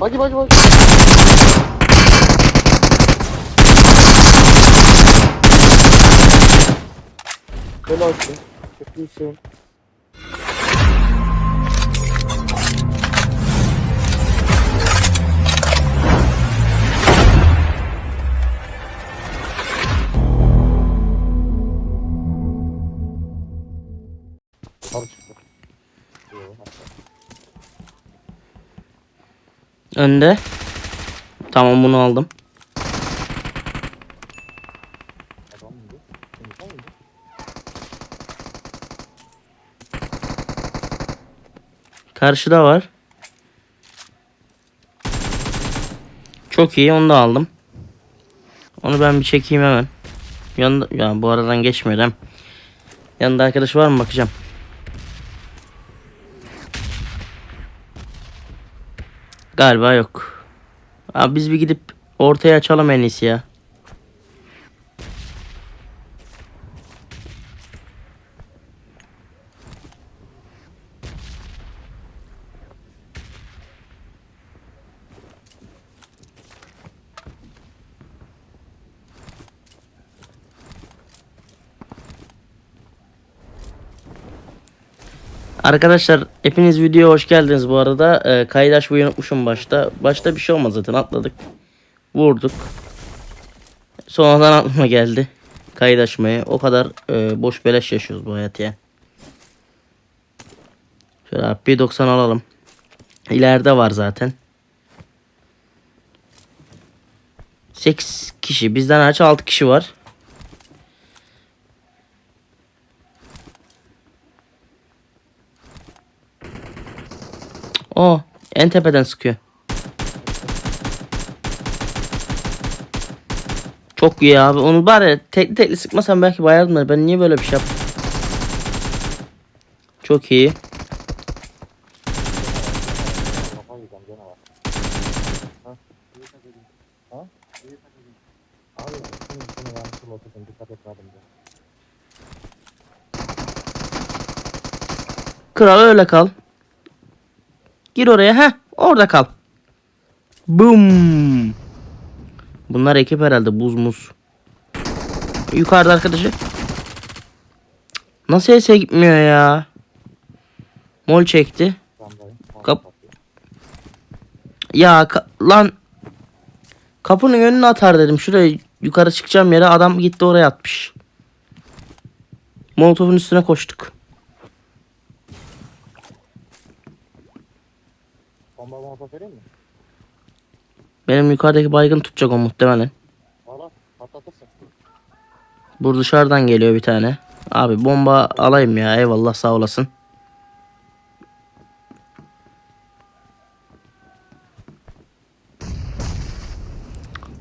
Bagi bagi bagi. Helal olsun. Çok iyisin. Önde. Tamam bunu aldım. Karşıda var. Çok iyi onu da aldım. Onu ben bir çekeyim hemen. Yanında ya bu aradan geçmiyorum. Yanında arkadaş var mı bakacağım. Galiba yok. Abi biz bir gidip ortaya açalım en iyisi ya. Arkadaşlar hepiniz videoya hoş geldiniz bu arada. Ee, kaydı açmayı unutmuşum başta. Başta bir şey olmaz zaten atladık. Vurduk. Sonradan aklıma geldi. Kaydı açmayı. O kadar e, boş beleş yaşıyoruz bu hayatı ya. Şöyle abi bir 90 alalım. İleride var zaten. 8 kişi. Bizden hariç 6 kişi var. O en tepeden sıkıyor. Çok iyi abi. Onu bari tekli tekli sıkmasam belki bayardım ben niye böyle bir şey yaptım? Çok iyi. Kral öyle kal. Gir oraya. Heh. Orada kal. Boom. Bunlar ekip herhalde. Buz muz. Yukarıda arkadaşı. Nasıl ese gitmiyor ya? Mol çekti. Kap- Ya ka- lan. Kapının önüne atar dedim. Şuraya yukarı çıkacağım yere adam gitti oraya atmış. Molotof'un üstüne koştuk. Bomba bomba vereyim mi? Benim yukarıdaki baygın tutacak o muhtemelen. Valla patlatırsın. Bu dışarıdan geliyor bir tane. Abi bomba alayım ya eyvallah sağ olasın.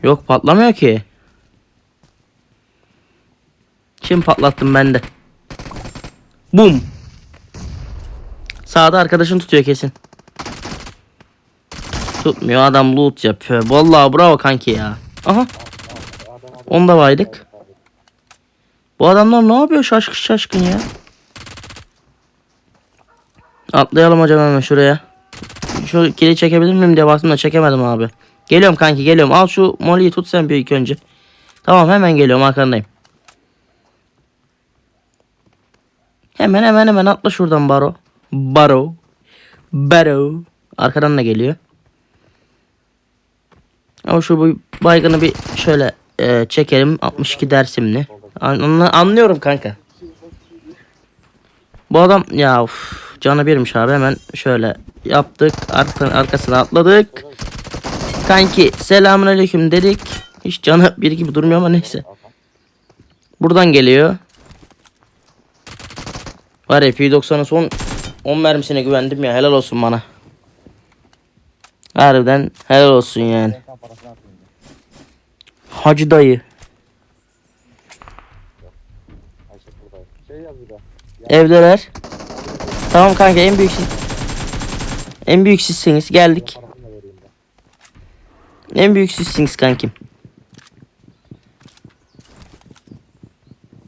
Yok patlamıyor ki. Kim patlattım ben de. Bum. Sağda arkadaşın tutuyor kesin. Tutmuyor adam loot yapıyor. Vallahi bravo kanki ya. Aha onu da baydık. Bu adamlar ne yapıyor şaşkın şaşkın ya. Atlayalım hocam hemen şuraya. Şu kili çekebilir miyim diye baktım da çekemedim abi. Geliyorum kanki geliyorum. Al şu moliyi tut sen bir ilk önce. Tamam hemen geliyorum arkandayım. Hemen hemen hemen atla şuradan baro. Baro. Baro. Arkadan da geliyor. Ama şu bu baygını bir şöyle e, çekelim. 62 dersimli. An- anlıyorum kanka. Bu adam ya uf, canı birmiş abi hemen şöyle yaptık. Arka, arkasına atladık. Kanki selamünaleyküm dedik. Hiç canı bir gibi durmuyor ama neyse. Buradan geliyor. Var ya P90'ın son 10 mermisine güvendim ya helal olsun bana. Harbiden helal olsun yani. Parasını atayım. Hacı dayı. Ayşe buradayım. Şey yaz bir de. Evdeler. Tamam kanka en büyük siz. En büyük sizsiniz geldik. Parasını da vereyim de. En büyük sizsiniz kankim.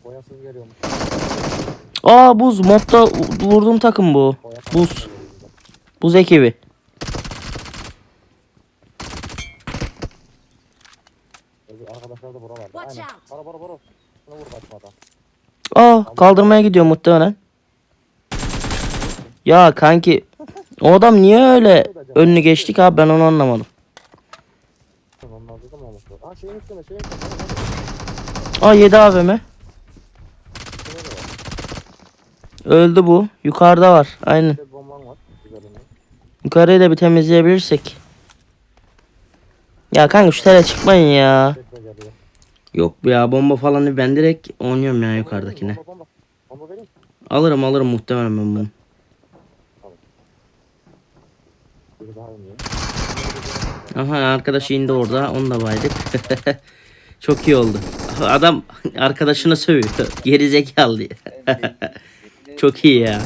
Boyasız geliyormuş. Aa buz modda vurduğum takım bu. Buz. vereyim. Buz ekibi. Watch Aynen. out. Bara bara bara. Şuna vur kaçmadan. Aa kaldırmaya gidiyor muhtemelen. Ya kanki o adam niye öyle önünü geçtik abi ben onu anlamadım. Olmuş. Aa şeyin üstüne şeyin üstüne. Aa 7 AVM. Da. Öldü bu. Yukarıda var. Aynen. Bir bomban var. Yukarıyı da bir temizleyebilirsek. Ya kanka şu tele çıkmayın ya. Yok ya bomba falan ben direkt oynuyorum ya yukarıdakine. Bomba bomba. Bomba vereyim. Alırım alırım muhtemelen ben bunu. Aha arkadaş indi orada. Onu da baydık. Çok iyi oldu. Adam arkadaşını sövüyor. Geri zekalı diye. Çok iyi ya.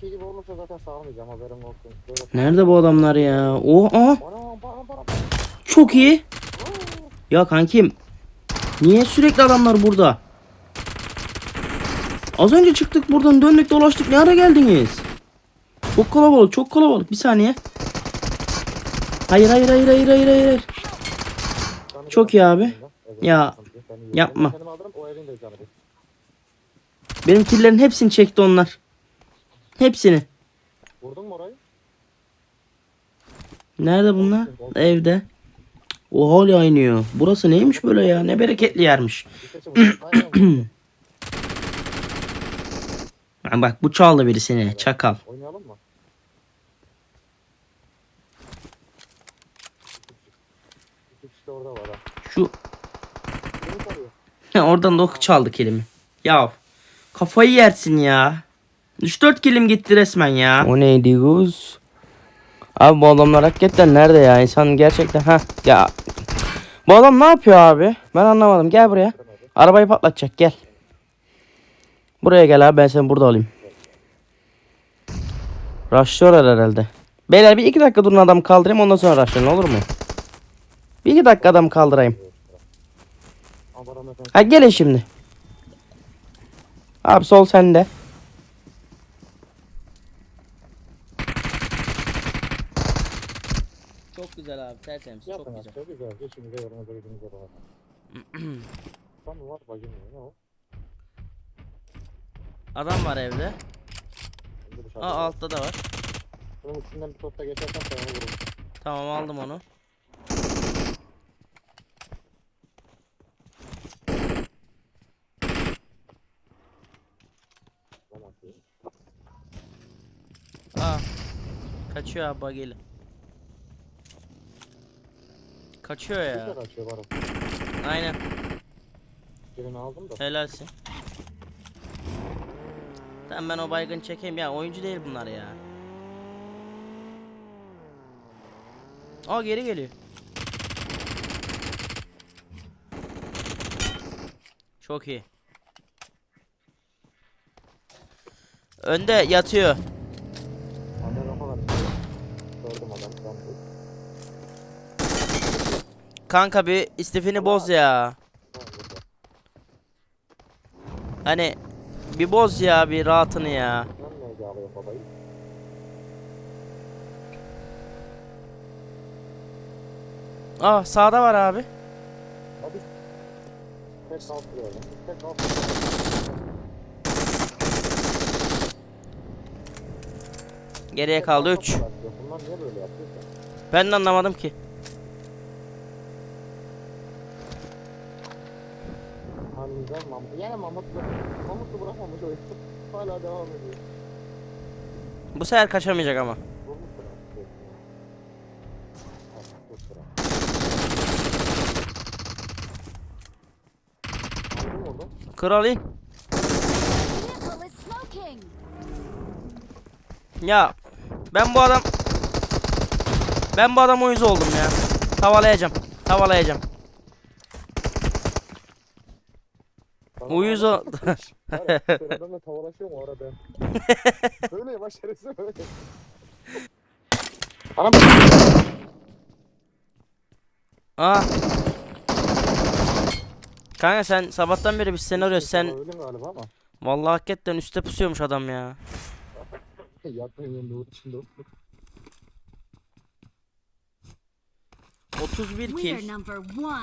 Şey gibi olursa zaten sağlamayacağım haberin olsun. Böyle Nerede bu adamlar ya? Oh, aha. Çok iyi. Ya kankim. Niye sürekli adamlar burada? Az önce çıktık buradan döndük dolaştık. Ne ara geldiniz? Çok kalabalık çok kalabalık. Bir saniye. Hayır hayır hayır hayır hayır hayır. Çok iyi abi. Ya, yapma. Benim killerin hepsini çekti onlar. Hepsini. Vurdun mu orayı? Nerede bunlar? Evde. O hala iniyor. Burası neymiş böyle ya? Ne bereketli yermiş. Bak bu çaldı birisini. Çakal. Oynayalım mı? Orada var ha. Şu oradan da oku çaldı kelimi. Ya kafayı yersin ya. 3-4 kilim gitti resmen ya. O neydi Guz? Abi bu adamlar hakikaten nerede ya? İnsan gerçekten ha ya. Bu adam ne yapıyor abi? Ben anlamadım. Gel buraya. Arabayı patlatacak gel. Buraya gel abi ben seni burada alayım. Rushlıyorlar herhalde. Beyler bir iki dakika durun adam kaldırayım ondan sonra rushlayın olur mu? Bir iki dakika adam kaldırayım. Ha gelin şimdi. Abi sol sende. Çok güzel abi tertemiz Yapın abi. Çok güzel. Geçinize yorumunuza gidinize bana. Tam mı var? Bacım? Ne o? Adam var evde. Aa altta da var. Bunun üstünden bir topta geçersen sana vururum. Tamam aldım onu. Aa. Kaçıyor abi bageli. Kaçıyor ya. Güzel açıyor var. Aynen. Birini aldım da. Helalsin. Tamam ben o baygın çekeyim ya oyuncu değil bunlar ya. Aa geri geliyor. Çok iyi. Önde yatıyor. Kanka bir istifini boz ya. Hani bir boz ya bir rahatını ya. Aa sağda var abi. Geriye kaldı 3. Bunlar niye böyle yapıyor ki? Ben de anlamadım ki. Bırakmamış oyun. Hala devam ediyor. Bu sefer kaçamayacak ama. Kral. Ya ben bu adam ben bu adam uyuz oldum ya. Tavalayacağım. Tavalayacağım. Uyuz o. Adamla tavalaşıyor mu o arada? Böyle yavaş şerefsiz öyle. Anam Aa. Kanka sen sabahtan beri biz seni arıyoruz. Sen Öldün galiba ama. vallahi hakikaten üstte pusuyormuş adam ya. Yatmayın yanında uğraşın da. 31 We are kill.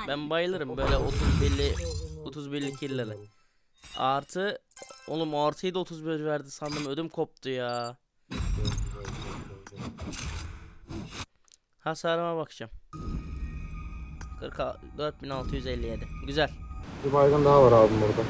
Ben bayılırım böyle 31'li 31'li kill'lere. Artı oğlum artıyı da 31 verdi sandım ödüm koptu ya. Hasarıma bakacağım. 44657. Güzel. Bir baygın daha var abim burada.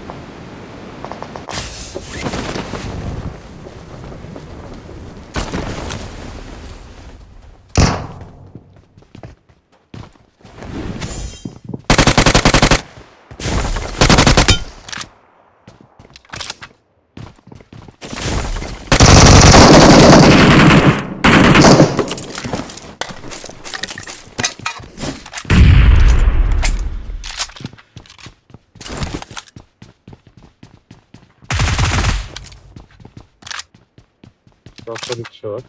Rasta bir kişi var.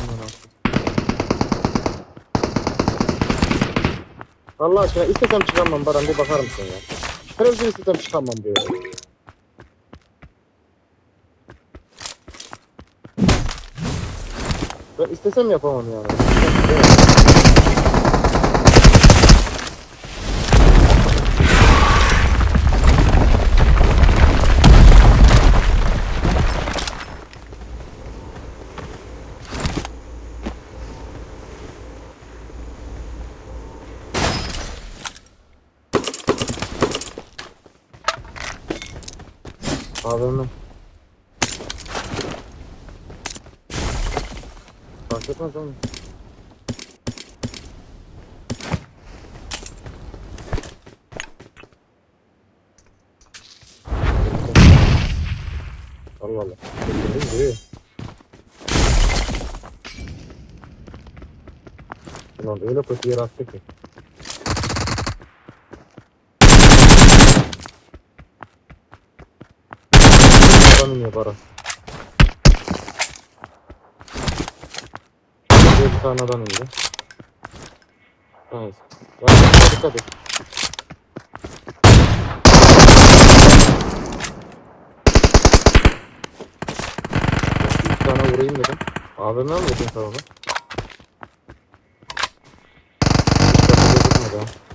Aman Allah'ım. Allah aşkına istesem çıkamam Baran bir bakar mısın ya? Televizyon istesem çıkamam bu ya. Ben istesem yapamam yani. Fark etmez oğlum. Allah Allah. Duruyor. Ulan öyle kötü yer attı ki. Adam iniyor. Buraya bir tane adam indi. Nice. Ya, dikkat et. Bir tane vurayım dedim. AVM mi vurdun onu? Hiç gözükmedi ha.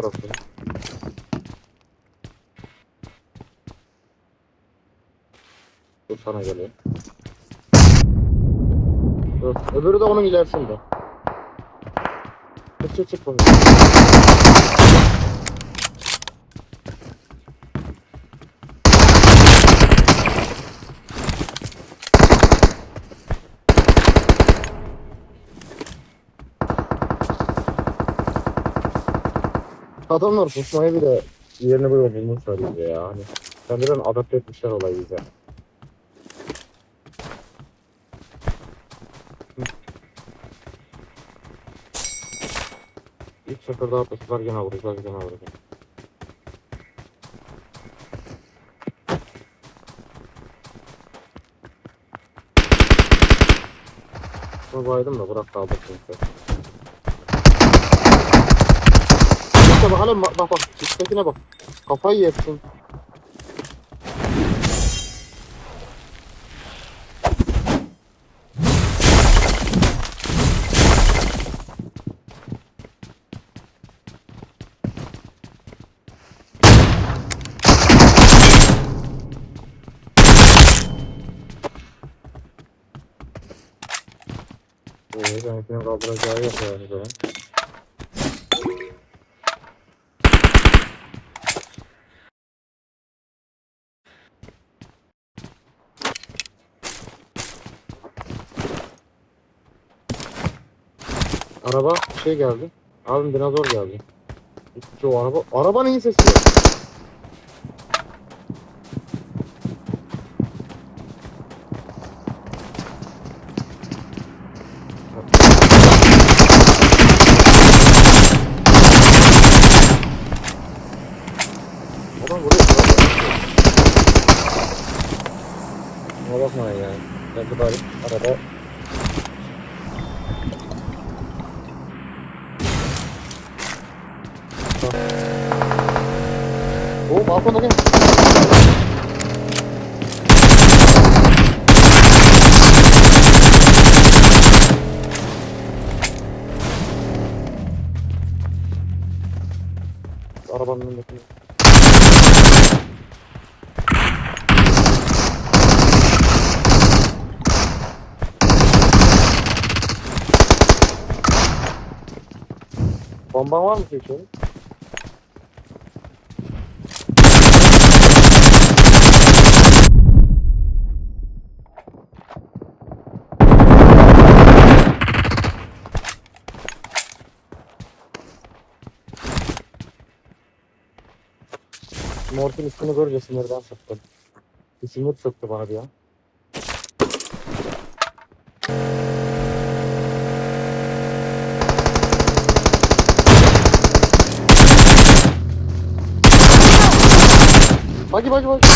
Tarafta. Dur sana geliyor. Dur. Öbürü de onun ilerisinde. Çık çık çık. Adamlar pusmayı bile yerini böyle bulmuşlar iyice ya. Hani kendilerini adapte etmişler olayı iyice. İlk sefer daha puslar gene vuracağız gene. Bunu baydım da bırak kaldık çünkü. İşte bak hala bak bak bak üsttekine bak. Kafayı yersin. Ee, benimkinin kaldıracağı yok yani zaman. Araba şey geldi. Abim dinozor geldi. Şu araba, araba neyin sesi? ya? Adam vuruyor. Buna bakmayın yani. Ben bu bari araba Oo balkonda gel. Arabanın önündeki. Bomban mı peki? Mort'un ismini görünce sinirden sıktım. Bir sinir sıktı bana bir ya. Bagi bagi bagi.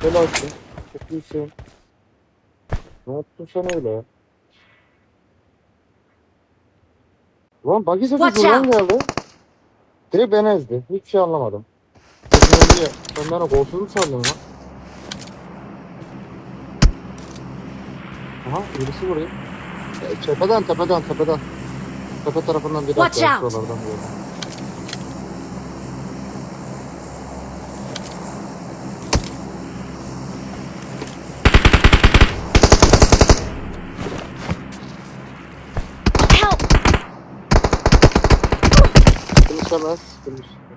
Helal olsun. Çok iyisin. Ne yaptın sen öyle? Ulan bagi sesi Watch şuradan out. geldi. Direkt beni ezdi. Hiçbir şey anlamadım. Teknolojiye. Sen bana kolsuz mu sandın lan? Aha birisi. Ya, tepeden tepeden tepeden. Tepe tarafından bir Watch dakika. out. Şuralardan böyle. Help! Hemen. Finish.